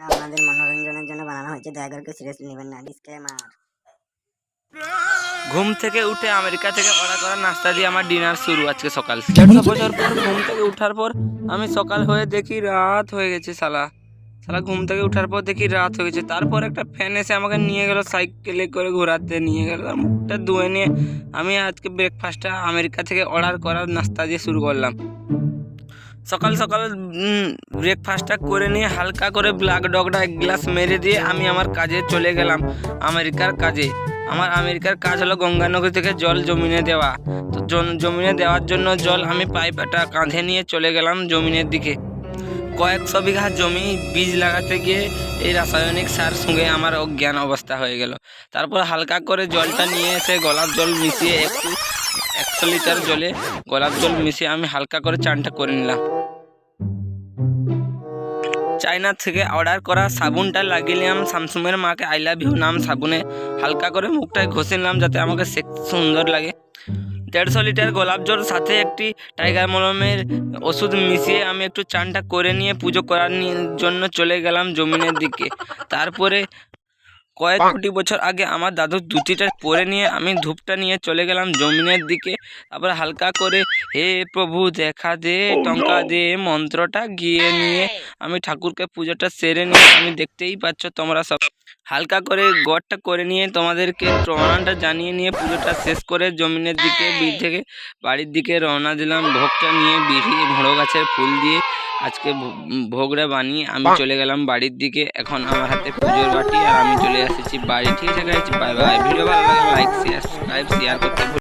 এটা আপনাদের মনোরঞ্জনের জন্য বানানো হয়েছে। দয়া করে সিরিয়াসলি নেবেন না। ডিসক্লেমার ঘুম থেকে উঠে আমেরিকা থেকে অর্ডার করা নাস্তা দিয়ে আমার ডিনার শুরু আজকে সকাল। দেড়শো বছর পর ঘুম থেকে উঠার পর আমি সকাল হয়ে দেখি রাত হয়ে গেছে সালা সালা ঘুম থেকে উঠার পর দেখি রাত হয়ে গেছে। তারপর একটা ফ্যান এসে আমাকে নিয়ে গেল সাইকেলে করে ঘোরাতে। নিয়ে গেল আর মুখটা ধুয়ে নিয়ে আমি আজকে ব্রেকফাস্টটা আমেরিকা থেকে অর্ডার করার নাস্তা দিয়ে শুরু করলাম। সকাল সকাল ব্রেকফাস্টটা করে নিয়ে হালকা করে ব্ল্যাক ডগটা এক গ্লাস মেরে দিয়ে আমি আমার কাজে চলে গেলাম, আমেরিকার কাজে। আমার আমেরিকার কাজ হলো গঙ্গানগর থেকে জল জমিনে দেওয়া। তো জমিনে দেওয়ার জন্য জল আমি পাইপটা কাঁধে নিয়ে চলে গেলাম জমিনের দিকে। কয়েকশো বিঘা জমি বীজ লাগাতে গিয়ে এই রাসায়নিক সার সঙ্গে আমার অজ্ঞান অবস্থা হয়ে গেল। তারপর হালকা করে জলটা নিয়ে এসে গোলাপ জল মিশিয়ে একটু একশো লিটার জলে গোলাপ জল মিশিয়ে আমি হালকা করে চানটা করে নিলাম। চায়না থেকে অর্ডার করা সাবুনটা লাগিয়ে নিলাম স্যামসুংয়ের মাকে আই লাভ ইউ নাম সাবুনে হালকা করে মুখটায় ঘষে নিলাম যাতে আমাকে সুন্দর লাগে। দেড়শো লিটার গোলাপ জল সাথে একটি টাইগার মলমের ওষুধ মিশিয়ে আমি একটু চানটা করে নিয়ে পুজো করার জন্য চলে গেলাম জমিনের দিকে। তারপরে কয়েক কোটি বছর আগে আমার দাদুর ধুতিটা পরে নিয়ে আমি ধূপটা নিয়ে চলে গেলাম জমিনের দিকে। তারপর হালকা করে হে প্রভু দেখা দে টঙ্কা দে মন্ত্রটা গিয়ে নিয়ে আমি ঠাকুরকে পুজোটা সেরে নিয়ে আমি দেখতেই পাচ্ছ তোমরা সব হালকা করে গড়টা করে নিয়ে তোমাদেরকে প্রণামটা জানিয়ে নিয়ে পুজোটা শেষ করে জমিনের দিকে বীর থেকে বাড়ির দিকে রওনা দিলাম। ভোগটা নিয়ে বিড়ি ভোড়ো গাছের ফুল দিয়ে আজকে ভো- ভোগটা বানিয়ে আমি চলে গেলাম বাড়ির দিকে। এখন আমার হাতে পুজোর বাটি আর আমি চলে এসেছি বাড়ি ঠিক আছে গাইছি বাই বাই ভিডিও ভালো লাগে লাইক শেয়ার সাবস্ক্রাইব শেয়ার করতে ভুল-